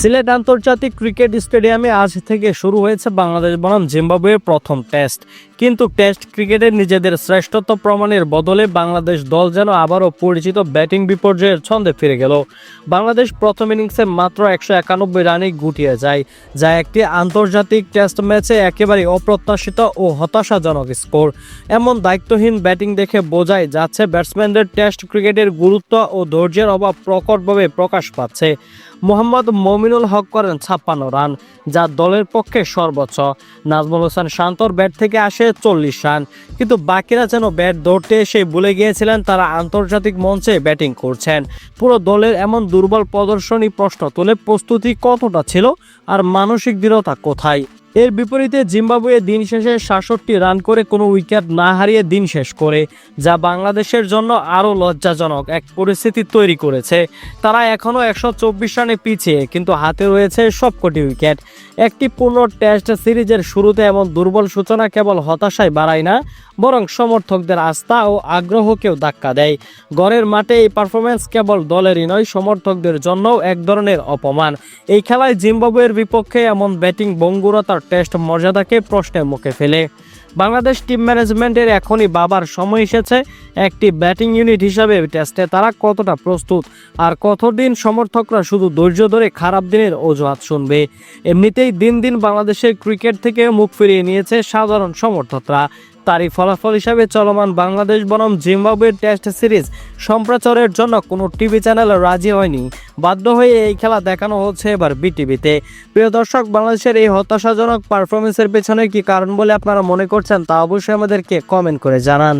সিলেট আন্তর্জাতিক ক্রিকেট স্টেডিয়ামে আজ থেকে শুরু হয়েছে বাংলাদেশ বনাম জিম্বাবুয়ের প্রথম টেস্ট। কিন্তু টেস্ট ক্রিকেটে নিজেদের শ্রেষ্ঠত্ব প্রমাণের বদলে বাংলাদেশ দল যেন আবারও পরিচিত ব্যাটিং বিপর্যয়ের ছন্দে ফিরে গেল। বাংলাদেশ প্রথম ইনিংসে মাত্র একশো একানব্বই রানে গুটিয়ে যায়, যা একটি আন্তর্জাতিক টেস্ট ম্যাচে একেবারে অপ্রত্যাশিত ও হতাশাজনক স্কোর। এমন দায়িত্বহীন ব্যাটিং দেখে বোঝাই যাচ্ছে ব্যাটসম্যানদের টেস্ট ক্রিকেটের গুরুত্ব ও ধৈর্যের অভাব প্রকটভাবে প্রকাশ পাচ্ছে। মোহাম্মদ মমিনুল হক করেন ছাপ্পান্ন রান, যা দলের পক্ষে সর্বোচ্চ। নাজমুল হোসেন শান্তর ব্যাট থেকে আসে চল্লিশ রান, কিন্তু বাকিরা যেন ব্যাট ধরতে এসে ভুলে গিয়েছিলেন, তারা আন্তর্জাতিক মঞ্চে ব্যাটিং করছেন। পুরো দলের এমন দুর্বল প্রদর্শনী প্রশ্ন তোলে প্রস্তুতি কতটা ছিল, আর মানসিক দৃঢ়তা কোথায়? এর বিপরীতে জিম্বাবুয়ে দিন শেষে সাতষট্টি রান করে কোনো উইকেট না হারিয়ে দিন শেষ করে, যা বাংলাদেশের জন্য আরও লজ্জাজনক এক পরিস্থিতি তৈরি করেছে। তারা এখনও একশো চব্বিশ রানে পিছিয়ে, কিন্তু হাতে রয়েছে সবকটি উইকেট। একটি পূর্ণ টেস্ট সিরিজের শুরুতে এমন দুর্বল সূচনা কেবল হতাশায় বাড়ায় না, বরং সমর্থকদের আস্থা ও আগ্রহকেও ধাক্কা দেয়। গড়ের মাঠে এই পারফরমেন্স কেবল দলেরই নয়, সমর্থকদের জন্যও এক ধরনের অপমান। এই খেলায় জিম্বাবুয়ের বিপক্ষে এমন ব্যাটিং বঙ্গুরতার টেস্ট মর্যাদাকে প্রশ্নের মুখে ফেলে। বাংলাদেশ টিম ম্যানেজমেন্টের এখনই বাবার সময় এসেছে। একটি ব্যাটিং ইউনিট হিসাবে টেস্টে তারা কতটা প্রস্তুত আর কতদিন সমর্থকরা শুধু ধৈর্য ধরে খারাপ দিনের অজুহাত শুনবে? এমনিতেই দিন দিন বাংলাদেশের ক্রিকেট থেকে মুখ ফিরিয়ে নিয়েছে সাধারণ সমর্থকরা। তারই ফলাফল হিসাবে চলমান বাংলাদেশ বনাম জিম্বাবুয়ের টেস্ট সিরিজ সম্প্রচারের জন্য কোনো টিভি চ্যানেল রাজি হয়নি। বাধ্য হয়ে এই খেলা দেখানো হচ্ছে এবার বিটিভিতে। প্রিয় দর্শক, বাংলাদেশের এই হতাশাজনক পারফরমেন্সের পেছনে কি কারণ বলে আপনারা মনে করছেন তা অবশ্যই আমাদেরকে কমেন্ট করে জানান।